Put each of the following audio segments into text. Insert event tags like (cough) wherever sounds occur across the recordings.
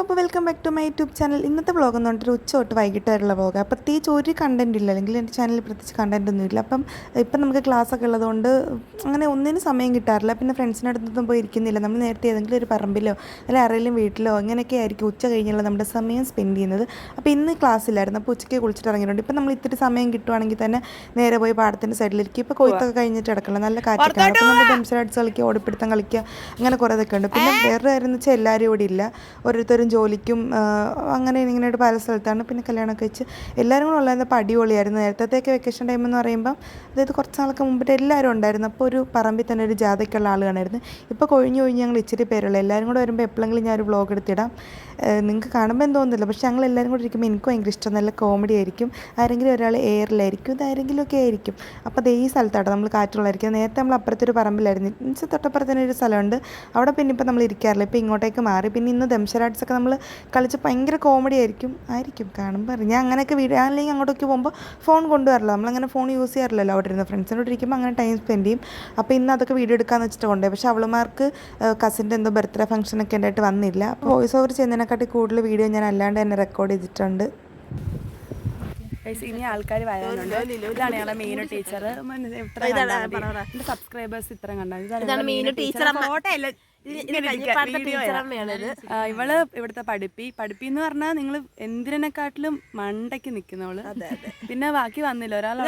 അപ്പോൾ welcome back to my YouTube channel ഇന്നത്തെ vlog എന്ന് പറഞ്ഞിട്ട് ഉച്ച തൊട്ട് വൈകിട്ട് വരെയുള്ള വ്ളോഗ് പ്രത്യേകിച്ച് ഒരു കണ്ടന്റ് ഇല്ല. അല്ലെങ്കിൽ എന്റെ ചാനലിൽ പ്രത്യേകിച്ച് കണ്ടന്റ് ഒന്നും ഇല്ല. അപ്പം ഇപ്പം നമുക്ക് ക്ലാസ് ഒക്കെ ഉള്ളതുകൊണ്ട് അങ്ങനെ ഒന്നിനും സമയം കിട്ടാറില്ല. പിന്നെ ഫ്രണ്ട്സിന്റെ അടുത്തൊന്നും പോയി ഇരിക്കുന്നില്ല. നമ്മൾ നേരത്തെ ഏതെങ്കിലും ഒരു പറമ്പിലോ അല്ലെങ്കിൽ ആരെങ്കിലും വീട്ടിലോ അങ്ങനെയൊക്കെ ആയിരിക്കും ഉച്ച കഴിഞ്ഞുള്ള നമ്മുടെ സമയം സ്പെൻഡ് ചെയ്യുന്നത്. അപ്പോൾ ഇന്ന് ക്ലാസ് ഇല്ലായിരുന്നു. അപ്പോൾ ഉച്ചയ്ക്ക് കുളിച്ചിട്ട് ഇറങ്ങിയിട്ടുണ്ട്. ഇപ്പം നമ്മൾ ഇത്തിരി സമയം കിട്ടുവാണെങ്കിൽ തന്നെ നേരെ പോയി പാടത്തിന്റെ സൈഡിലിരിക്കും ഇപ്പോൾ കൊയ്ത്തൊക്കെ കഴിഞ്ഞിട്ട് കിടക്കണം. നല്ല കാറ്റൊക്കെ അപ്പോൾ നമ്മൾ അടിച്ച് കളിക്കുക ഓടിപ്പിടുത്തം കളിക്കുക അങ്ങനെ കുറേ ഇതൊക്കെ ഉണ്ട്. പിന്നെ വേറെ കാര്യം എന്ന് വെച്ചാൽ എല്ലാവരും ഇവിടെ ഇല്ല. ഓരോരുത്തരും ജോലിക്കും അങ്ങനെ ഇങ്ങനെയായിട്ട് പല സ്ഥലത്താണ്. പിന്നെ കല്യാണമൊക്കെ വെച്ച് എല്ലാവരും കൂടെ ഉള്ളതിപ്പോൾ അടിപൊളിയായിരുന്നു. നേരത്തേക്ക് വെക്കേഷൻ ടൈം എന്ന് പറയുമ്പം അതായത് കുറച്ച് നാൾക്ക് മുമ്പിട്ട് എല്ലാവരും ഉണ്ടായിരുന്നു. അപ്പോൾ ഒരു പറമ്പിൽ തന്നെ ഒരു ജാഥയ്ക്കുള്ള ആളുകളായിരുന്നു ഇപ്പോൾ കൊഴിഞ്ഞു കൊഴിഞ്ഞ് ഞങ്ങൾ ഇച്ചിരി പേരുള്ളൂ. എല്ലാവരും കൂടെ വരുമ്പോൾ എപ്പോഴെങ്കിലും ഞാൻ ഒരു വ്ളോഗ് എടുത്തിടാം. നിങ്ങൾക്ക് കാണുമ്പോൾ എന്തോ തോന്നുന്നില്ല. പക്ഷേ ഞങ്ങൾ എല്ലാവരും കൂടി ഇരിക്കുമ്പോൾ എനിക്കും ഭയങ്കര ഇഷ്ടം. നല്ല കോമഡി ആയിരിക്കും. ആരെങ്കിലും ഒരാൾ എയറിലായിരിക്കും. ഇതാരെങ്കിലും ഒക്കെ ആയിരിക്കും. അപ്പോൾ അത് സ്ഥലത്താണ് നമ്മൾ കാറ്റുള്ളായിരിക്കും നേരത്തെ നമ്മൾ അപ്പുറത്തൊരു പറമ്പിലായിരുന്നു. മീൻസ് തൊട്ടപ്പുറത്ത് തന്നെ ഒരു സ്ഥലമുണ്ട്. അവിടെ പിന്നെ ഇപ്പോൾ നമ്മൾ ഇരിക്കാറില്ല. ഇപ്പോൾ ഇങ്ങോട്ടേക്ക് മാറി. പിന്നെ ഇന്ന് ദംശരാട്സ് ഒക്കെ നമ്മൾ കളിച്ച് ഭയങ്കര കോമഡി ആയിരിക്കും. ആയിരിക്കും. കാണുമ്പോൾ ഞാൻ അങ്ങനെയൊക്കെ വീഡിയോ അല്ലെങ്കിൽ അങ്ങോട്ടേക്ക് പോകുമ്പോൾ ഫോൺ കൊണ്ടുവരില്ല. നമ്മളങ്ങനെ ഫോൺ യൂസ് ചെയ്യാറില്ലല്ലോ അവിടെ ഇരുന്ന്. ഫ്രണ്ട്സിനോട് ഇരിക്കുമ്പോൾ അങ്ങനെ ടൈം സ്പെൻഡ് ചെയ്യും. അപ്പോൾ ഇന്ന് അതൊക്കെ വീഡിയോ എടുക്കാമെന്ന് വെച്ചിട്ട് കൊണ്ടുപോയി. പക്ഷേ അവളുമാർക്ക് കസിന്റെ എന്തോ ബർത്ത്ഡേ ഫംഗ്ഷനൊക്കെ ഉണ്ടായിട്ട് വന്നില്ല. അപ്പോൾ വോയിസ് ഓവർ ചെയ്യുന്നതിനെക്കാട്ടി കൂടുതൽ വീഡിയോ ഞാൻ അല്ലാണ്ട് തന്നെ റെക്കോർഡ് ചെയ്തിട്ടുണ്ട്. ഇനി ആൾക്കാർ വരാനുണ്ട്. ഇതാണ് ഞങ്ങളുടെ മെയിൻ ടീച്ചർ സബ്സ്ക്രൈബേഴ്സ് ഇത്ര ഇതാണ് മീനു ടീച്ചർ അമ്മ. ഇവൾ ഇവിടുത്തെ പഠിപ്പി. പഠിപ്പി എന്ന് പറഞ്ഞാൽ നിങ്ങൾ എന്തിനെക്കാട്ടിലും മണ്ടയ്ക്ക് നിൽക്കുന്നവൾ പിന്നെ ബാക്കി വന്നില്ല. ഒരാളെ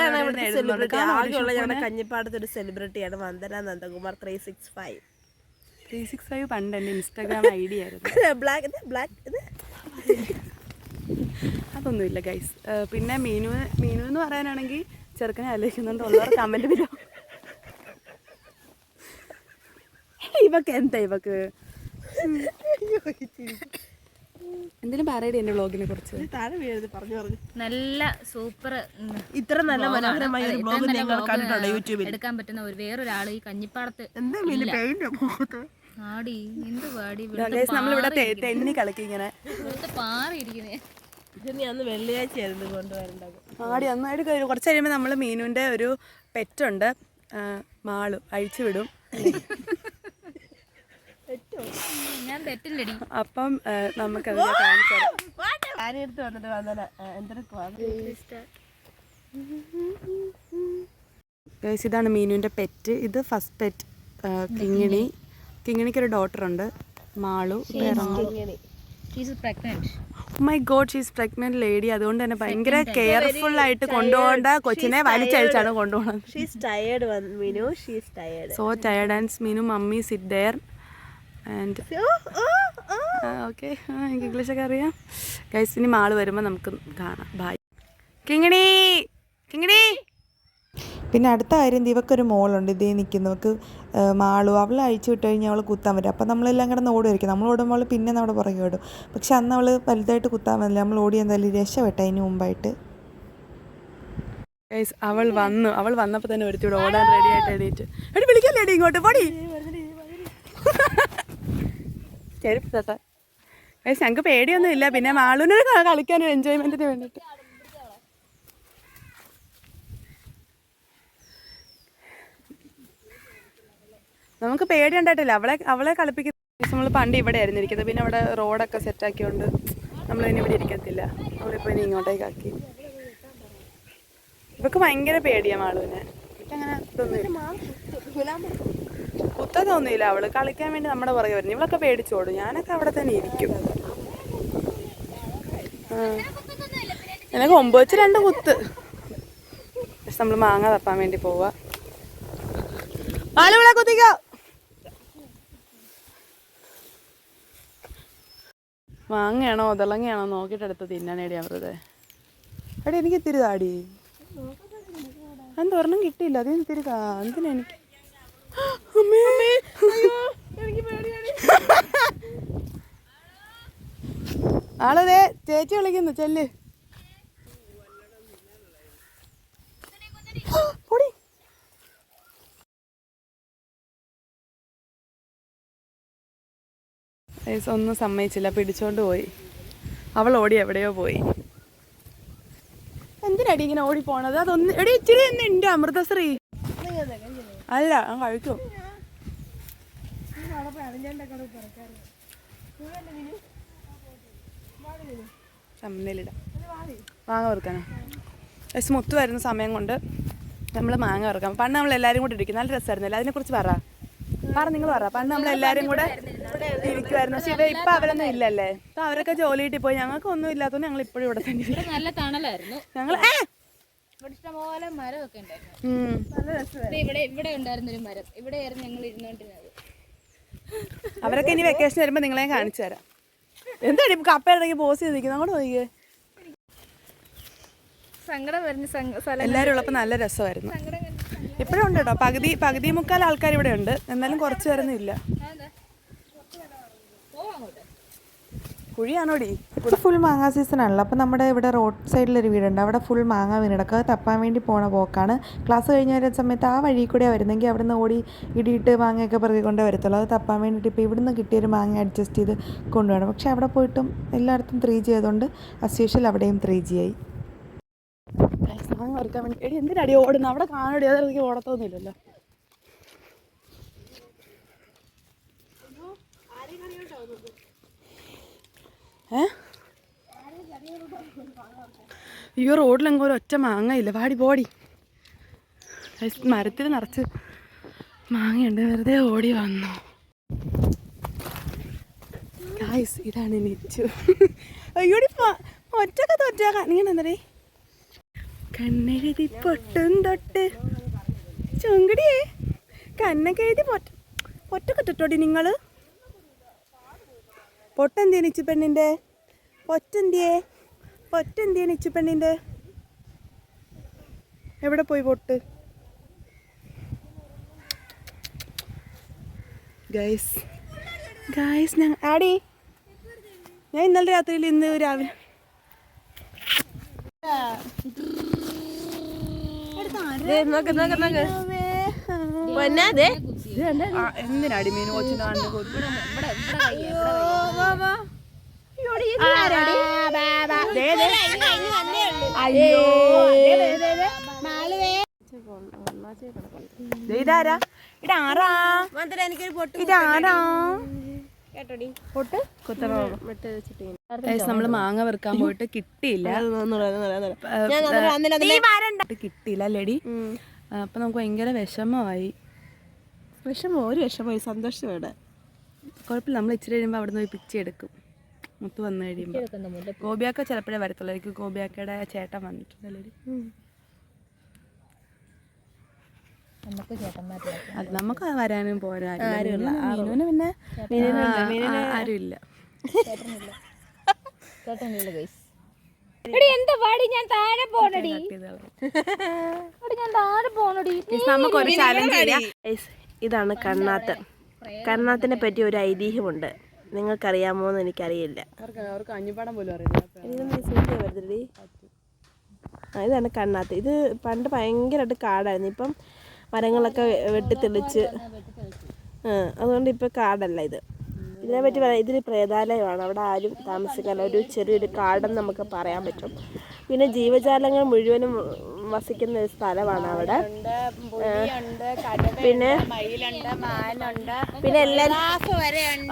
കഞ്ഞിപ്പാടത്തെ ഒരു സെലിബ്രിറ്റിയാണ് Vandana Nandakumar three six five three six five പണ്ട് എന്റെ ഇൻസ്റ്റാഗ്രാം ഐ ഡി ആയിരുന്നു ബ്ലാക്ക് ബ്ലാക്ക് അതൊന്നുമില്ല ഗൈസ് പിന്നെ മീനു മീനു എന്ന് പറയാനാണെങ്കിൽ ചെറുക്കനെ ആലോചിക്കുന്നുണ്ട്. ഉള്ളവർ കമന്റ് വരും ഇവക്ക് എന്താ ഇവക്ക്? എന്തിനും പറയടി എന്റെ വ്ളോഗിനെ കുറിച്ച്. താഴെ വീഴരുത് പറഞ്ഞു പറഞ്ഞു. നല്ല സൂപ്പർ ഇത്ര നല്ല മനോഹരമായ ഒരു ബ്ലോഗ് നിങ്ങൾ കണ്ടിട്ടുണ്ടോ യൂട്യൂബിൽ എടുക്കാൻ പറ്റുന്ന ഒരു വേറൊരാൾ ഈ കഞ്ഞിപ്പാടത്ത് എന്താ നമ്മളിവിടെ തെ- തെന്നി കളിക്കും ഇങ്ങനെ. അന്ന് വെള്ളിയാഴ്ചയായിരുന്നു കൊണ്ടുവരേണ്ടത്. ആടി നന്നായിട്ട് കുറച്ച് കഴിയുമ്പോൾ നമ്മൾ മീനുവിന്റെ ഒരു പെറ്റുണ്ട്. മാളു. അഴിച്ചു വിടും. അപ്പം നമുക്ക് ആരെടുത്ത് വന്നിട്ട് ഗൈസ് ഇതാണ് മീനുവിന്റെ പെറ്റ്. ഇത് ഫസ്റ്റ് പെറ്റ് കിങ്ങിണി. കിങ്ങിണിക്ക് ഒരു ഡോട്ടർ ഉണ്ട്. Malu my god she's pregnant lady അതുകൊണ്ട് തന്നെ ഭയങ്കര കെയർഫുൾ ആയിട്ട് കൊണ്ടുപോകേണ്ട. കൊച്ചിനെ വലിച്ചഴിച്ചാണ് കൊണ്ടുപോകുന്നത് so tired and Meenu. Mummy sit there and okay എനിക്ക് ഇംഗ്ലീഷൊക്കെ അറിയാം. ഗൈസ് ഇനി മാൾ വരുമ്പോൾ നമുക്ക് കാണാം. ബായ് കിങ്ങിണി! കിങ്ങിണി! പിന്നെ അടുത്ത കാര്യം ദിവക്കൊരു മോളുണ്ട്. ഇതേ നിൽക്കുന്നവർക്ക് മാളു. അവൾ അഴിച്ചു വിട്ട് കഴിഞ്ഞാൽ അവൾ കുത്താൻ വരും. അപ്പം നമ്മളെല്ലാം കിടന്ന് ഓടുമായിരിക്കും നമ്മൾ ഓടുമ്പോൾ പിന്നെ നമ്മുടെ പുറകെ ഓടും. പക്ഷെ അന്ന് അവൾ വലുതായിട്ട് കുത്താൻ വന്നില്ല. നമ്മൾ ഓടി എന്തായാലും രക്ഷപ്പെട്ട അതിന് മുമ്പായിട്ട്. അവൾ വന്നു. അവൾ വന്നപ്പോൾ തന്നെ ഒരു ഓടാൻ റെഡി ആയിട്ട് എടി വിളിക്കല്ലേടി ഇങ്ങോട്ട്? പടി. ചെരുപ്പ് തട്ട ഞങ്ങൾക്ക് പേടിയൊന്നും ഇല്ല പിന്നെ മാളൂന് കളിക്കാൻ എൻജോയ്മെന്റിന് വേണ്ടിയിട്ട് നമുക്ക് പേടി ഉണ്ടായിട്ടില്ല അവളെ അവളെ കളിപ്പിക്കുന്ന നമ്മൾ പണ്ട് ഇവിടെ ആയിരുന്നു ഇരിക്കുന്നത്. പിന്നെ അവിടെ റോഡൊക്കെ സെറ്റാക്കിയോണ്ട് നമ്മൾ ഇനി ഇവിടെ ഇരിക്കത്തില്ല. അവളിപ്പോൾ ഇനി ഇങ്ങോട്ടേക്ക് ആക്കി. ഇവക്ക് ഭയങ്കര പേടിയാ മാളുവിനെ. കുത്ത തോന്നിയില്ല അവൾ. കളിക്കാൻ വേണ്ടി നമ്മുടെ പുറകെ വരുന്നു. ഇവളൊക്കെ പേടിച്ചോടും ഞാനൊക്കെ അവിടെ തന്നെ ഇരിക്കും. എനിക്ക് ഒമ്പത് വെച്ച് രണ്ട് കുത്ത്. നമ്മൾ മാങ്ങ തപ്പാൻ വേണ്ടി പോവാ. മാളുവിളെ കുത്തിക്കോ. മാങ്ങയാണോ ഒതളങ്ങയാണോ നോക്കിയിട്ട് എടുത്ത് തിന്നാനേടി അമൃതേ എടി എനിക്ക് ഇത്തിരി താടി. എന്തൊരെണ്ണം കിട്ടിയില്ല. അതിന് ഇത്തിരി താ എന്തിനാ എനിക്ക്? ആളതേ ചേച്ചി വിളിക്കുന്നു. ചെല്ല്. ഏസ് ഒന്നും സമ്മതിച്ചില്ല. പിടിച്ചോണ്ട് പോയി. അവൾ ഓടി എവിടെയോ പോയി. എന്തിനടി ഇങ്ങനെ ഓടി പോണത്? അതൊന്ന് എടി ഇച്ചിരി തന്നെ ഉണ്ട് അമൃതശ്രീ. അല്ല ഞാൻ കഴിക്കും. മാങ്ങ വറുക്കാനോ. എസ് മുത്ത് വരുന്ന സമയം കൊണ്ട് നമ്മൾ മാങ്ങ വറുക്കാം. പണ്ട് നമ്മൾ എല്ലാവരും കൂടി ഇരിക്കും. നല്ല രസമായിരുന്നല്ലോ അതിനെക്കുറിച്ച് പറ. പറ നിങ്ങൾ പറ. പണ്ട് നമ്മൾ എല്ലാവരും കൂടെ ഇരിക്കുമായിരുന്നു പക്ഷേ ഇവ ഇപ്പം അവരൊന്നും ഇല്ലല്ലേ? ഇപ്പൊ അവരൊക്കെ ജോലി കിട്ടി പോയി. ഞങ്ങൾക്ക് ഒന്നും ഇല്ലാത്തതുകൊണ്ട് ഞങ്ങൾ ഇപ്പോഴും ഇവിടെ തന്നെ. നല്ല തണലായിരുന്നു. ഞങ്ങൾ ഇവിടെ ഇഷ്ടംപോലെ മരമൊക്കെ ഉണ്ടായിരുന്നു. ഉം. ദേ ഇവിടെ മരം. ഇവിടെയായിരുന്നു ഞങ്ങൾ ഇരുന്നോണ്ടിരുന്നത്. അവരൊക്കെ ഇനി വെക്കേഷൻ വരുമ്പോൾ നിങ്ങളെ കാണിച്ചു തരാം. എന്താണ് കപ്പ ഇടയ്ക്ക് പോസ് ചെയ്തിരിക്കുന്നത് അങ്ങോട്ട് നോക്കിയേ സങ്കടം വരുന്ന എല്ലാരും ഉള്ളപ്പോ എല്ലാവരും ഉള്ളപ്പോൾ നല്ല രസമായിരുന്നു. ഇപ്പോഴും ഉണ്ട് കേട്ടോ പകുതി പകുതി മുക്കാൽ ആൾക്കാർ ഇവിടെ ഉണ്ട്. എന്നാലും കുറച്ച് പേരൊന്നും ഇല്ല. കുഴിയാണോടി? ഇവിടെ ഫുൾ മാങ്ങ സീസൺ ആണല്ലോ. അപ്പോൾ നമ്മുടെ ഇവിടെ റോഡ് സൈഡിലൊരു വീടുണ്ട്. അവിടെ ഫുൾ മാങ്ങ വീണെടുക്കുക തപ്പാൻ വേണ്ടി പോണ പോക്കാണ് ക്ലാസ് കഴിഞ്ഞ വരുന്ന സമയത്ത് ആ വഴി കൂടെ വരുന്നെങ്കിൽ അവിടെ നിന്ന് ഓടി ഇടിയിട്ട് മാങ്ങയൊക്കെ പിറകെ കൊണ്ട് വരത്തുള്ളൂ. അത് തപ്പാൻ വേണ്ടിയിട്ട് ഇപ്പോൾ ഇവിടുന്ന് കിട്ടിയൊരു മാങ്ങ അഡ്ജസ്റ്റ് ചെയ്ത് കൊണ്ടുപോകണം പക്ഷേ അവിടെ പോയിട്ടും എല്ലായിടത്തും ത്രീ ജി ആയതുകൊണ്ട് അസ്യൂഷ്യൽ അവിടെയും ത്രീ ജി ആയി. സാധനം വറുക്കാൻ വേണ്ടി. എടി എന്തിനടി ഓടുന്ന? അവിടെ കാണടി അതെനിക്ക് ഓടത്തൊന്നുമില്ലല്ലോ. ഏ? അയ്യോ റോഡിലെങ്ങോ ഒറ്റ മാങ്ങയില്ല? വാടി പോടി. മരത്തിൽ നിറച്ച് മാങ്ങയുണ്ട്. വെറുതെ ഓടി വന്നു. ഇതാണ് നെച്ചു. അയ്യോടി ഒറ്റക്ക തൊറ്റാക്കാൻ നീ കണ്ണെഴുതി പൊട്ടും തൊട്ട്. ചുങ്കടിയേ കണ്ണൊക്കെ എഴുതി പൊട്ട പൊട്ടൊക്കെ തൊട്ടോടി നിങ്ങൾ പൊട്ടെന്തിയെ നിച്ചു പെണ്ണിന്റെ പൊറ്റെന്തിയേ? പൊറ്റെന്തിയെ നിച്ചു പെണ്ണിന്റെ എവിടെ പോയി പൊട്ട്? ഗൈസ്. ഗൈസ് ഞാൻ ആടി. ഞാൻ ഇന്നലെ രാത്രിയിൽ ഇന്ന് രാവിലെ നോക്ക് നോക്ക് നോക്ക്. പൊന്നാ ദേ. ആ, എന്തിനാടി മീൻ കൊച്ചിന് കണ്ട് കൊടുത്തു? ഇവിടെ ഇവിടെ കയ്യേ, അയ്യോ ദേ ഇതാരാ? ഇതാരാ? ഇതാരാ? നമ്മൾ മാങ്ങ വെറുക്കാൻ പോയിട്ട് കിട്ടിയില്ല. കിട്ടിയില്ല ലെടി അപ്പൊ നമുക്ക് ഭയങ്കര വിഷമമായി. വിഷമോ ഒരു വിഷമോ സന്തോഷമാണ് കുഴപ്പമില്ല നമ്മൾ ഇച്ചിരി കഴിയുമ്പോൾ അവിടെ നിന്ന് പിച്ചി എടുക്കും. മുത്ത് വന്നു കഴിയുമ്പോൾ ഗോപിയാക്ക ചിലപ്പോഴേ വരത്തുള്ളൂ. എനിക്ക് ഗോപിയാക്കയുടെ ചേട്ടൻ വന്നിട്ടുണ്ടല്ലോ നമുക്ക് ചേട്ടന്മാരില്ല. അത് നമുക്ക് വരാനും പോരാനും മീനുവിന് പിന്നെ ആരുമില്ല. ചേട്ടനില്ല. ഗൈസ് എടി എന്താ പാടി? ഞാൻ താഴെ പോണടി. എടി ഞാൻ താഴെ പോണടി. നമുക്കൊരു ചാലഞ്ച് ഇതാണ് കണ്ണാത്ത്. കണ്ണാത്തിനെ പറ്റി ഒരു ഐതിഹ്യമുണ്ട്. നിങ്ങൾക്കറിയാമോ എന്ന് എനിക്കറിയില്ല? ഇതാണ് കണ്ണാത്ത്. ഇത് പണ്ട് ഭയങ്കരമായിട്ട് കാടായിരുന്നു. ഇപ്പം മരങ്ങളൊക്കെ വെട്ടിത്തെളിച്ച് അതുകൊണ്ട് ഇപ്പം കാടല്ല ഇത്. ഇതിനെ പറ്റി പറയാം ഇതൊരു പ്രേതാലയമാണ്. അവിടെ ആരും താമസിക്കാൻ ഒരു ചെറിയൊരു കാടെന്ന് നമുക്ക് പറയാൻ പറ്റും. പിന്നെ ജീവജാലങ്ങൾ മുഴുവനും വസിക്കുന്ന ഒരു സ്ഥലമാണ് അവിടെ. പിന്നെ പിന്നെ എല്ലാവരും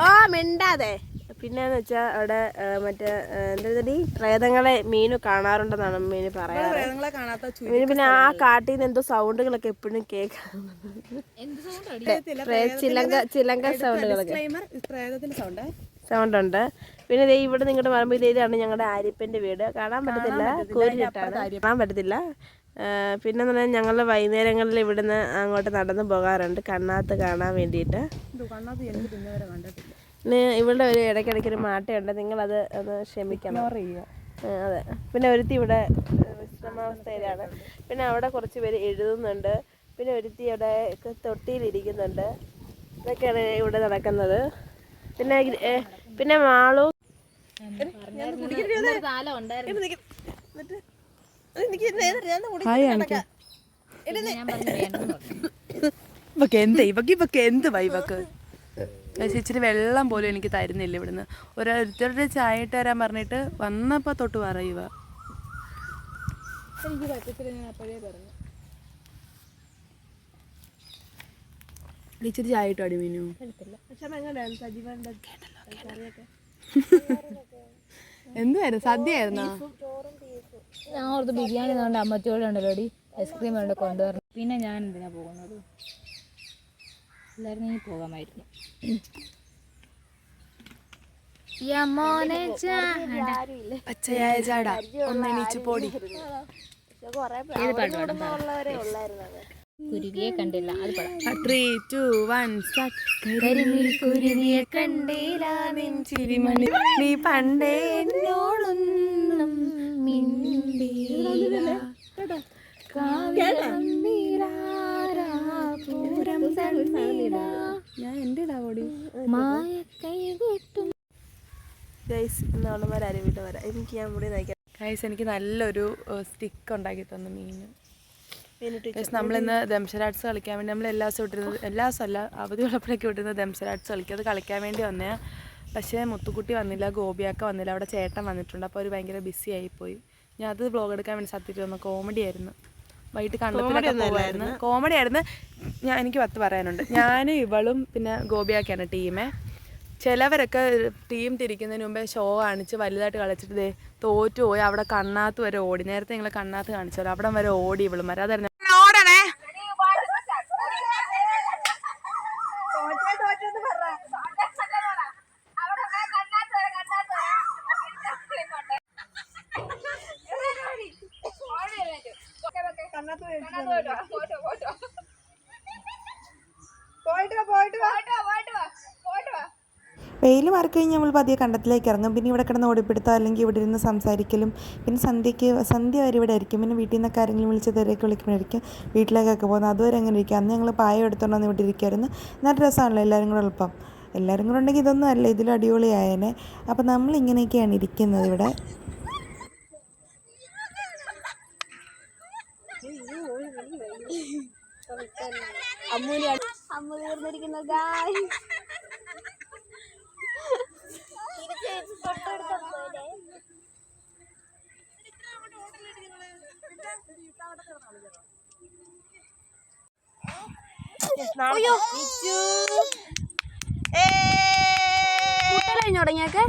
ഓ മിണ്ടാതെ. പിന്നെന്ന് വെച്ചാൽ അവിടെ മറ്റേ എന്താ പ്രേതങ്ങളെ മീനു കാണാറുണ്ടെന്നാണ് മീന് പറയാറ്. നിങ്ങളെ കാണാത്ത മീന് പിന്നെ ആ കാട്ടിൽ നിന്ന് എന്തോ സൗണ്ടുകളൊക്കെ എപ്പോഴും കേൾക്കാം എന്ത് സൗണ്ട് അടി? ചിലങ്ക ചിലങ്ക സൗണ്ടുകളൊക്കെ. പ്രേതത്തിന്റെ സൗണ്ട് സൗണ്ട്. ഉണ്ട് പിന്നെ ദേ ഇവിടെ നിങ്ങളുടെ പറയുമ്പോൾ ഇതാണ് ഞങ്ങളുടെ ആര്യപ്പന്റെ വീട്. കാണാൻ പറ്റത്തില്ല. കൂരിട്ടാണ് കാണാൻ പറ്റത്തില്ല. പിന്നെ എന്ന് പറഞ്ഞാൽ ഞങ്ങൾ വൈകുന്നേരങ്ങളിൽ ഇവിടുന്ന് അങ്ങോട്ട് നടന്നു പോകാറുണ്ട്. കണ്ണാത്ത് കാണാൻ വേണ്ടിയിട്ട്. ഇവിടെ ഒരു ഇടയ്ക്കിടയ്ക്ക് ഒരു മാട്ടയുണ്ട് നിങ്ങളത് ഒന്ന് ക്ഷമിക്കണം. അതെ. പിന്നെ ഒരുത്തി ഇവിടെ വിശ്രമാവസ്ഥയിലാണ്. പിന്നെ അവിടെ കുറച്ച് പേര് എഴുതുന്നുണ്ട്. പിന്നെ ഒരുത്തി അവിടെ ഒക്കെ തൊട്ടിയിലിരിക്കുന്നുണ്ട്. ഇതൊക്കെയാണ് ഇവിടെ നടക്കുന്നത്. പിന്നെ പിന്നെ മാളു. എന്ത് ഇവക്ക് ഇവക്ക് എന്ത് വൈ ഇവക്ക് പക്ഷേ ഇച്ചിരി വെള്ളം പോലും എനിക്ക് തരുന്നില്ല ഇവിടുന്ന്. ഓരോരുത്തരുടെ ചായ ഇട്ട് തരാൻ പറഞ്ഞിട്ട് വന്നപ്പോൾ തൊട്ട് പറയുക എനിക്ക് പറ്റത്തില്ല ഞാൻ അപ്പോഴേ പറഞ്ഞു. ഇച്ചിരി ചായ ഇട്ടോ അടി മീനു (laughs) എന്തുവായിരുന്നു? സദ്യയായിരുന്നോ? ഞാൻ ഓർത്ത് ബിരിയാണി അമ്മത്തിയോടെ ഡി ഐസ്ക്രീം കൊണ്ടുവരണം. പിന്നെ ഞാൻ എന്തിനാ പോകുന്നത്? എല്ലാവരും പോകാമായിരുന്നു. പച്ചയായ ചാട. ഒന്നെണീച്ച് പോടി. കുരുവിയെ കണ്ടില്ല. അത് കുരുവിയെ കണ്ടില്ല ചിരിമണി. നീ പണ്ടേ എന്നോടൊന്നും മിണ്ടിയില്ല. ഞാൻ എന്റെ ഓടി. മായ കൈകൊട്ടും ഗൈസ് എന്നാണ് വരാൻ വീട്ടിൽ വരാം. എനിക്ക് ഞാൻ മുടി നയിക്കാം ഗൈസ് എനിക്ക് നല്ലൊരു സ്റ്റിക്ക് ഉണ്ടാക്കി തന്നു മീന്. മിനിറ്റ് ഗൈസ് നമ്മളിന്ന് ദംശരാട്സ് കളിക്കാൻ വേണ്ടി നമ്മൾ എല്ലാ ദിവസവും ഇട്ടിരുന്നത് എല്ലാ ദിവസവും അല്ല അവധി ഉള്ളപ്പോഴൊക്കെ ഇട്ടിരുന്നത് ദംശരാട്സ് കളിക്കും. അത് കളിക്കാൻ വേണ്ടി വന്നേ. പക്ഷേ മുത്തുക്കുട്ടി വന്നില്ല ഗോപിയാക്ക വന്നില്ല. അവിടെ ചേട്ടൻ വന്നിട്ടുണ്ട്. അപ്പോൾ അവർ ഭയങ്കര ബിസി ആയിപ്പോയി. ഞാൻ അത് വ്ളോഗ് എടുക്കാൻ വേണ്ടി സത്യത്തിൽ വന്നു കോമഡി ആയിരുന്നു. വൈകിട്ട് കണ്ടത്തിലൊക്കെ പോകുമായിരുന്നു കോമഡി ആയിരുന്നു. ഞാൻ എനിക്ക് പത്ത് പറയാനുണ്ട്. ഞാനും ഇവളും പിന്നെ ഗോപിയാക്കിയാണ് ടീമേ. ചിലവരൊക്കെ ടീം തിരിക്കുന്നതിന് മുമ്പേ ഷോ കാണിച്ച് വലുതായിട്ട് കളിച്ചിട്ട് തോറ്റു പോയി. അവിടെ കണ്ണാത്ത് വരെ ഓടി. നേരത്തെ ഞങ്ങൾ കണ്ണാത്ത് കാണിച്ചല്ലോ അവിടെ വരെ ഓടി ഇവളും വരെ. അതായിരുന്നു വെയിൽ മാറി കഴിഞ്ഞ് നമ്മൾ പതിയെ കണ്ടത്തിലേക്ക് ഇറങ്ങും. പിന്നെ ഇവിടെ കിടന്ന് ഓടിപ്പിടുത്തോ അല്ലെങ്കിൽ ഇവിടെ ഇരുന്ന് സംസാരിക്കലും. പിന്നെ സന്ധ്യയ്ക്ക് സന്ധ്യ വരെ ഇവിടെ ആയിരിക്കും. പിന്നെ വീട്ടിൽ നിന്നൊക്കെ ആരെങ്കിലും വിളിച്ച് തിരക്ക് വിളിക്കുമ്പോഴായിരിക്കും വീട്ടിലേക്കൊക്കെ പോകുന്നത്. അതുവരെ അങ്ങനെ ഇരിക്കും. അന്ന് ഞങ്ങൾ പായ എടുത്തോണ്ടെന്ന് ഇവിടെ ഇരിക്കുമായിരുന്നു നല്ല രസമാണല്ലോ എല്ലാവരും കൂടെ എളുപ്പം എല്ലാവരും കൂടെ ഉണ്ടെങ്കിൽ ഇതൊന്നും അല്ല. ഇതിലും അടിപൊളിയായേനെ. അപ്പോൾ നമ്മളിങ്ങനെയൊക്കെയാണ് ഇരിക്കുന്നത് ഇവിടെ. അമ്മ തീർന്നിരിക്കുന്നു ഗായ് തുടങ്ങിയൊക്കെ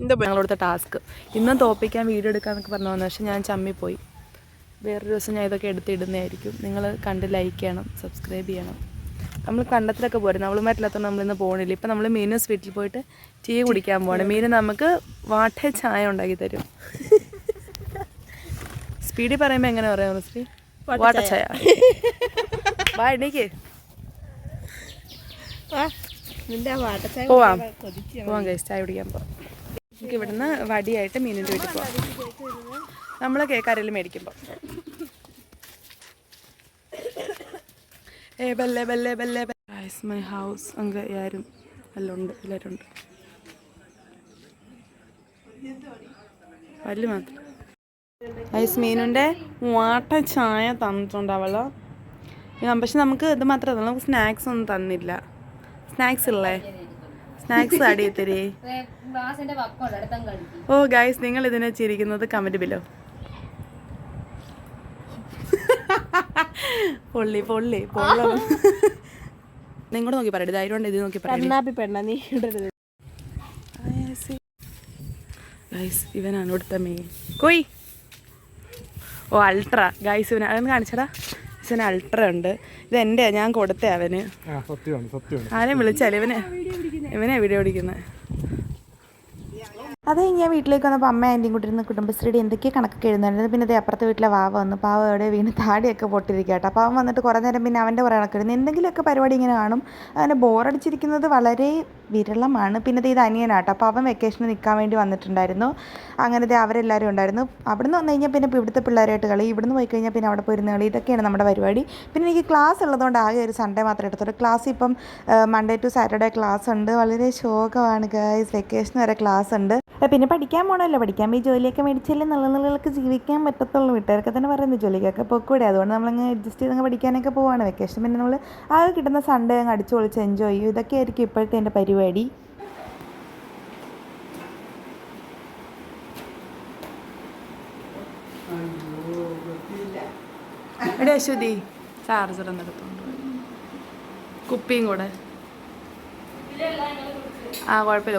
എന്താ ഞങ്ങളോടുത്ത ടാസ്ക് ഇന്നും തോപ്പിക്കാൻ വീഡിയോ എടുക്കാന്നൊക്കെ പറഞ്ഞു പക്ഷെ ഞാൻ ചമ്മിപ്പോയി. വേറൊരു ദിവസം ഞാൻ ഇതൊക്കെ എടുത്തിടുന്നതായിരിക്കും. നിങ്ങൾ കണ്ട് ലൈക്ക് ചെയ്യണം സബ്സ്ക്രൈബ് ചെയ്യണം. നമ്മൾ കണ്ടത്തിലൊക്കെ പോരുന്നു അവളുമാരില്ലാത്തതുകൊണ്ട് നമ്മളിന്ന് പോകണില്ല ഇപ്പം നമ്മൾ മീനസ് വീട്ടിൽ പോയിട്ട് ടീ കുടിക്കാൻ പോകണം മീന് നമുക്ക് വാട്ട ചായ ഉണ്ടാക്കി തരും. സ്പീഡിൽ പറയുമ്പോൾ എങ്ങനെ പറയാം ശ്രീ വാട്ട ചായ. വാ എണീക്ക്. പോവാം. പോവാം. കഴിച്ച് ചായ കുടിക്കാൻ പോവാം. നമുക്ക് ഇവിടുന്ന് വടിയായിട്ട് മീനിന്റെ വീട്ടിൽ പോവാം. നമ്മൾ കേക്കാരെല്ലാം മേടിക്കുമ്പോൾ ഏ ബല്ലേ ബല്ലേ ഐസ് മൈ ഹൗസ് അങ്ങ് ആരും എല്ലാം ഉണ്ട് എല്ലാവരും ഉണ്ട്. പല്ല് മാത്രം. ഐസ് മീനിന്റെ വാട്ട ചായ തന്നിട്ടുണ്ട് അവൾ. പക്ഷെ നമുക്ക് ഇത് മാത്രമേ നമുക്ക് സ്നാക്സ് ഒന്നും തന്നില്ല. സ്നാക്സ് ഇല്ലേ? സ്നാക്സ് പക്കം അടുത്തം ഓ ഗൈസ് നിങ്ങൾ ഇതിനെ ചിരിക്കുന്നത് കമന്റ് ബിലോ പൊള്ളി പൊള്ളി പൊള്ളം. നിങ്ങോട്ട് നോക്കി പറയരുത് ധൈര്യം ഇത് നോക്കി പറയരുത് കണ്ണാപ്പി പെണ്ണ നീ ഇടരുത്. ഗൈസ് ഇവനാണ് ഇവിടുത്തെ മെയിൻ കൊയ്. ഓ അൾട്ര. ഗൈസ് ഇവൻ അതൊന്ന് കാണിച്ചടാ. ഇവന് അൾട്ര ഉണ്ട്. ഇത് എന്റെ ഞാൻ കൊടുത്തേ അവന്. ആ സത്യമാണ് സത്യമാണ് ആരെയും വിളിച്ചാലും ഇവനെ ഇവനെ വീഡിയോ പിടിക്കുന്നത് അത് ഞാൻ വീട്ടിലേക്ക് വന്നപ്പോൾ അമ്മ ആന്റിയും കൂട്ടി ഇരുന്ന് കുടുംബശ്രീയുടെ എന്തൊക്കെയോ കണക്കൊക്കെ എഴുതുന്നുണ്ട് പിന്നെ ദേ അപ്പുറത്തെ വീട്ടിലെ വാവ വന്ന്. പാവ അവിടെ വീണ് താടിയൊക്കെ പൊട്ടിരിക്കുക കേട്ടോ. അപ്പോൾ അവൻ വന്നിട്ട് കുറേ നേരം പിന്നെ അവന്റെ കുറേ കണക്കെഴുതുന്നു എന്തെങ്കിലുമൊക്കെ പരിപാടി ഇങ്ങനെ കാണും. അങ്ങനെ ബോറടിച്ചിരിക്കുന്നത് വളരെ വിരളമാണ്. പിന്നെ ഇത് അനിയനാട്ടോ അപ്പോൾ അവൻ വെക്കേഷന് നിൽക്കാൻ വേണ്ടി വന്നിട്ടുണ്ടായിരുന്നു. അങ്ങനെ ദേ അവരെല്ലാവരും ഉണ്ടായിരുന്നു. അവിടുന്ന് വന്നു കഴിഞ്ഞാൽ പിന്നെ ഇവിടുത്തെ പിള്ളേരായിട്ട് കളി ഇവിടുന്ന് പോയി കഴിഞ്ഞാൽ പിന്നെ അവിടെ പോയിരുന്ന കളി. ഇതൊക്കെയാണ് നമ്മുടെ പരിപാടി. പിന്നെ എനിക്ക് ക്ലാസ് ഉള്ളതുകൊണ്ട് ആകെ ഒരു സൺഡേ മാത്രമേ എടുത്തുള്ളൂ. ക്ലാസ് ഇപ്പം മൺഡേ ടു സാറ്റർഡേ ക്ലാസ് ഉണ്ട്. വളരെ ശോകമാണ് ഗൈസ് വെക്കേഷൻ വരെ ക്ലാസ് ഉണ്ട്. പിന്നെ പഠിക്കാൻ പോകണമല്ലോ പഠിക്കാൻ പോയി ജോലിയൊക്കെ മേടിച്ചല്ലേ നല്ല നിലകൾക്ക് ജീവിക്കാൻ പറ്റത്തുള്ളൂ. വീട്ടുകാരൊക്കെ തന്നെ പറയുന്നത് ജോലിക്കൊക്കെ പൊക്കൂടെ. അതുകൊണ്ട് നമ്മളങ്ങ് അഡ്ജസ്റ്റ് ചെയ്ത് അങ്ങ് പഠിക്കാനൊക്കെ പോവാണ്. വെക്കേഷൻ പിന്നെ നമ്മൾ ആ കിട്ടുന്ന സൺഡേ അങ്ങ് അടിച്ചു പൊളിച്ച് എൻജോയ് ചെയ്യും. ഇതൊക്കെ ആയിരിക്കും ഇപ്പോഴത്തെ എന്റെ പരിപാടി. അശ്വതി? ചാർജർ ഒന്ന് എടുത്തോണ്ട്. കുപ്പിയും കൂടെ. ആ കുഴപ്പമില്ല.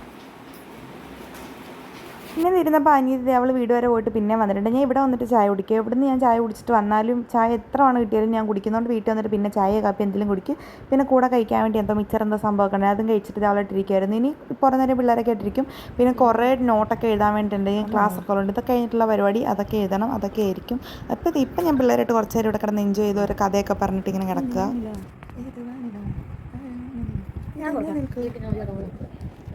ഇങ്ങനെ ഇരുന്നപ്പോൾ അനിയത്തി അവൾ വീട് വരെ പോയിട്ട് പിന്നെ വന്നിട്ടുണ്ട് ഞാൻ ഇവിടെ വന്നിട്ട് ചായ കുടിക്കുക ഇവിടുന്ന് ഞാൻ ചായ കുടിച്ചിട്ട് വന്നാലും ചായ എത്ര ആണ് കിട്ടിയാലും ഞാൻ കുടിക്കുന്നതുകൊണ്ട് വീട്ടിൽ വന്നിട്ട് പിന്നെ ചായ കാപ്പി എന്തെങ്കിലും കുടിക്കും പിന്നെ കൂടെ കഴിക്കാൻ വേണ്ടി എന്തോ മിച്ചർ എന്തോ സംഭവമൊക്കെ ഉണ്ട് അതും കഴിച്ചിട്ട് അവളെ ഇരിക്കുമായിരുന്നു ഇനി പുറം നേരം പിള്ളേരൊക്കെ ആയിട്ടിരിക്കും പിന്നെ കുറേ നോട്ടൊക്കെ എഴുതാൻ വേണ്ടിയിട്ടുണ്ട് ഞാൻ ക്ലാസ് ഒക്കെ ഉണ്ട് ഇതൊക്കെ കഴിഞ്ഞിട്ടുള്ള പരിപാടി അതൊക്കെ എഴുതണം അതൊക്കെ ആയിരിക്കും അപ്പോൾ ഇപ്പം ഞാൻ പിള്ളേരായിട്ട് കുറച്ച് നേരം ഇവിടെ കിടന്ന് എൻജോയ് ചെയ്ത് ഒരു കഥയൊക്കെ പറഞ്ഞിട്ട് ഇങ്ങനെ കിടക്കുക ഞാൻ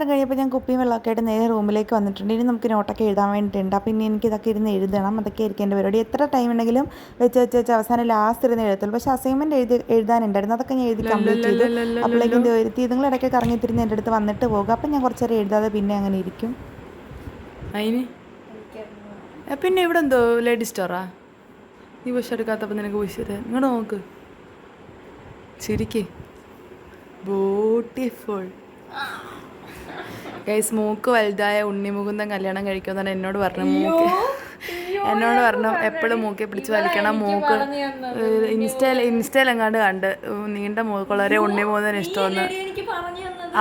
നേരം കഴിഞ്ഞപ്പോൾ ഞാൻ കുപ്പിയും വെള്ളമൊക്കെ ആയിട്ട് നേരെ റൂമിലേക്ക് വന്നിട്ടുണ്ട്. ഇനി നമുക്ക് നോട്ടൊക്കെ എഴുതാൻ വേണ്ടിയിട്ടുണ്ട്. അപ്പോൾ ഇനി എനിക്ക് ഇതൊക്കെ ഇരുന്ന് എഴുതണം. അതൊക്കെ ആയിരിക്കും എന്റെ പരിപാടി. എത്ര ടൈം ഉണ്ടെങ്കിലും വെച്ച് വെച്ച് വെച്ച് അവസാനം ലാസ്റ്റ് ഇരുന്ന് എഴുതത്തുള്ളൂ. പക്ഷേ അസൈൻമെന്റ് എഴുതി എഴുതാനുണ്ടായിരുന്നു. അതൊക്കെ ഞാൻ എഴുതി കംപ്ലീറ്റ് ചെയ്തു. അപ്പോഴേക്കും വരുത്തി നിങ്ങൾ ഇടയ്ക്ക് കറങ്ങി തിരിഞ്ഞ് എന്റെ അടുത്ത് വന്നിട്ട് പോകുക അപ്പം ഞാൻ കുറച്ച് നേരം എഴുതാതെ പിന്നെ അങ്ങനെ ഇരിക്കും. അതിന് പിന്നെ ഇവിടെ എന്തോ ലേഡി സ്റ്റോറാ നീ വിഷം എടുക്കാത്തപ്പോൾ നിനക്ക് വിഷയത് ഇങ്ങോട്ട് നോക്ക്. ശരിക്കേ ബ്യൂട്ടിഫുൾ ഗൈസ് മൂക്ക് വലുതായ ഉണ്ണിമുകുന്ദൻ കല്യാണം കഴിക്കുമെന്നാണ് എന്നോട് പറഞ്ഞു മൂക്ക് എന്നോട് പറഞ്ഞു എപ്പോഴും മൂക്കെ പിടിച്ച് വലിക്കണം. മൂക്ക് ഇൻസ്റ്റയിൽ ഇൻസ്റ്റയിൽ എങ്ങാണ്ട് കണ്ട് നീണ്ട മൂക്കുള്ളവരെ ഉണ്ണിമുകുന്ദൻ ഇഷ്ടമെന്ന്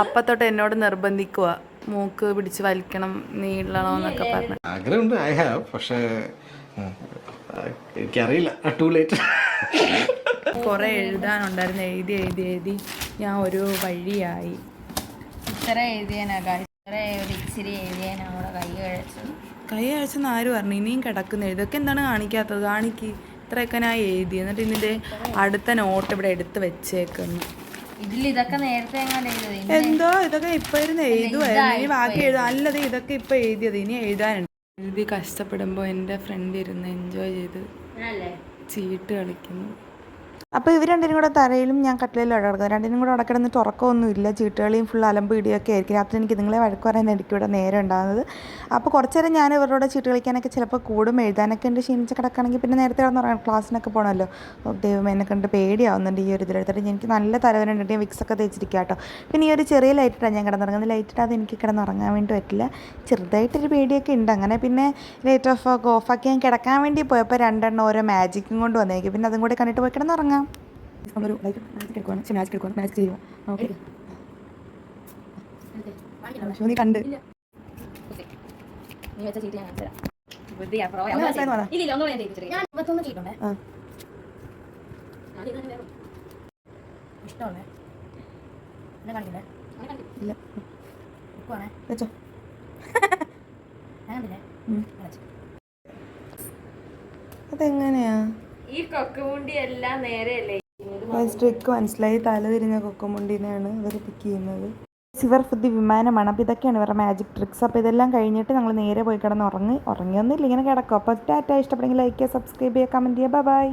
അപ്പം തൊട്ട് എന്നോട് നിർബന്ധിക്കുക മൂക്ക് പിടിച്ച് വലിക്കണം നീളണം എന്നൊക്കെ പറഞ്ഞു. ആഗ്രഹമുണ്ട് ഐ ഹാവ് പക്ഷേ എനിക്കറിയില്ല ടു ലേറ്റ് കുറേ എഴുതാനുണ്ടായിരുന്നു എഴുതി എഴുതി എഴുതി ഞാൻ ഒരു വഴിയായി. ഇത്ര എഴുതിയാനാ ഒരു ഇച്ചിരി എഴുതിയാനാ അവിടെ കൈ കഴിച്ചത് കൈ അയച്ചെന്ന് ആര് പറഞ്ഞു? ഇനിയും കിടക്കുന്ന. ഇതൊക്കെ എന്താണ് കാണിക്കാത്തത്? കാണിക്ക്. ഇത്രയൊക്കെ ഞാൻ എഴുതി. എന്നിട്ട് ഇതിന്റെ അടുത്ത നോട്ട് ഇവിടെ എടുത്ത് വെച്ചേക്കുന്നു. എന്തോ? ഇതൊക്കെ ഇപ്പൊ ഇരുന്ന് എഴുതുമായിരുന്നു ഇനി ബാക്കി എഴുതും. അല്ലത് ഇതൊക്കെ ഇപ്പൊ എഴുതിയത്. ഇനി എഴുതാനുണ്ട്. എഴുതി കഷ്ടപ്പെടുമ്പോൾ എന്റെ ഫ്രണ്ട് ഇരുന്ന് എൻജോയ് ചെയ്ത് ചീട്ട് കളിക്കുന്നു. അപ്പോൾ ഇവർ രണ്ടിനും കൂടെ തറയിലും ഞാൻ കട്ടിലും കിടക്കുന്നത് രണ്ടിനും കൂടെ അവിടെ കിടന്നിട്ട് ഉറക്കമൊന്നുമില്ല ചീട്ടുകളിയും ഫുൾ അലമ്പ് ഇടിയൊക്കെ ആയിരിക്കും. രാത്രി എനിക്ക് നിങ്ങളെ വഴക്ക് പറയാൻ എനിക്ക് ഇവിടെ നേരം ഉണ്ടാകുന്നത് അപ്പോൾ കുറച്ച് നേരം ഞാൻ ഇവരോട് ചീട്ട് കളിക്കാനൊക്കെ ചിലപ്പോൾ കൂടും. എഴുതാനൊക്കെ ഉണ്ട്. ക്ഷീണിച്ച് കിടക്കുകയാണെങ്കിൽ പിന്നെ നേരത്തെ കിടന്ന് പറയാം ക്ലാസ്സിനൊക്കെ പോകണമല്ലോ ദൈവം എന്നെ കണ്ട് പേടിയാവുന്നുണ്ട് ഈ ഒരു ഇതിലെടുത്തിട്ട് എനിക്ക് നല്ല തലവേദന ഉണ്ട്. ഞാൻ വിക്സൊക്കെ തേച്ചിരിക്കുക കേട്ടോ പിന്നെ ഈ ഒരു ചെറിയ ലൈറ്റിട്ടാണ് ഞാൻ കിടന്നുറങ്ങുന്നത്. ലൈറ്റിട്ടാതെ എനിക്ക് കിടന്നുറങ്ങാൻ വേണ്ടി പറ്റില്ല. ചെറുതായിട്ടൊരു പേടിയൊക്കെ ഉണ്ട്. അങ്ങനെ പിന്നെ ലൈറ്റ് ഓഫ് ഓഫ് ഓഫാക്കി ഞാൻ കിടക്കാൻ വേണ്ടി പോയപ്പോൾ രണ്ടെണ്ണം ഓരോ മാജിക്കും കൊണ്ട് വന്നേക്കും. പിന്നെ അതും കൂടെ കണ്ടിട്ട് പോയി കിടന്നുറങ്ങാം. ഒരു ലൈറ്റ് മാജിക് എടുക്കുവാണ്. പക്ഷേ മാജിക് എടുക്കുവാണ്. മാജിക് ചെയ്യുക ഓക്കെ നീ കണ്ട്. നീ വെച്ച ഞാൻ തരാം. ഇല്ല ഒന്നും ഞാൻ. ഇഷ്ടമല്ലേ എന്നെ ഇല്ല. ഉപ്പാണേ വെച്ചോ. ഞാൻ കണ്ടില്ലേ? ഉം. അതെങ്ങനെയാ? ഈ കൊക്കുമുണ്ടി എല്ലാം നേരെയല്ലേ? ട്രിക്ക് മനസ്സിലായി. തല തിരിഞ്ഞ കൊക്കമുണ്ടിനെയാണ് ഇവർ പിക്ക് ചെയ്യുന്നത്. ഇവർ ഫുദ്ധി വിമാനമാണ്. അപ്പോൾ ഇതൊക്കെയാണ് ഇവരുടെ മാജിക് ട്രിക്സ് അപ്പോൾ ഇതെല്ലാം കഴിഞ്ഞിട്ട് ഞങ്ങൾ നേരെ പോയി കിടന്ന് ഉറങ്ങി. ഉറങ്ങിയൊന്നുമില്ല ഇങ്ങനെ കിടക്കും. അപ്പോൾ ടാറ്റ. ഇഷ്ടപ്പെടുമെങ്കിൽ ലൈക്ക് ചെയ്യുക സബ്സ്ക്രൈബ് ചെയ്യുക കമന്റ് ചെയ്യുക. ബൈ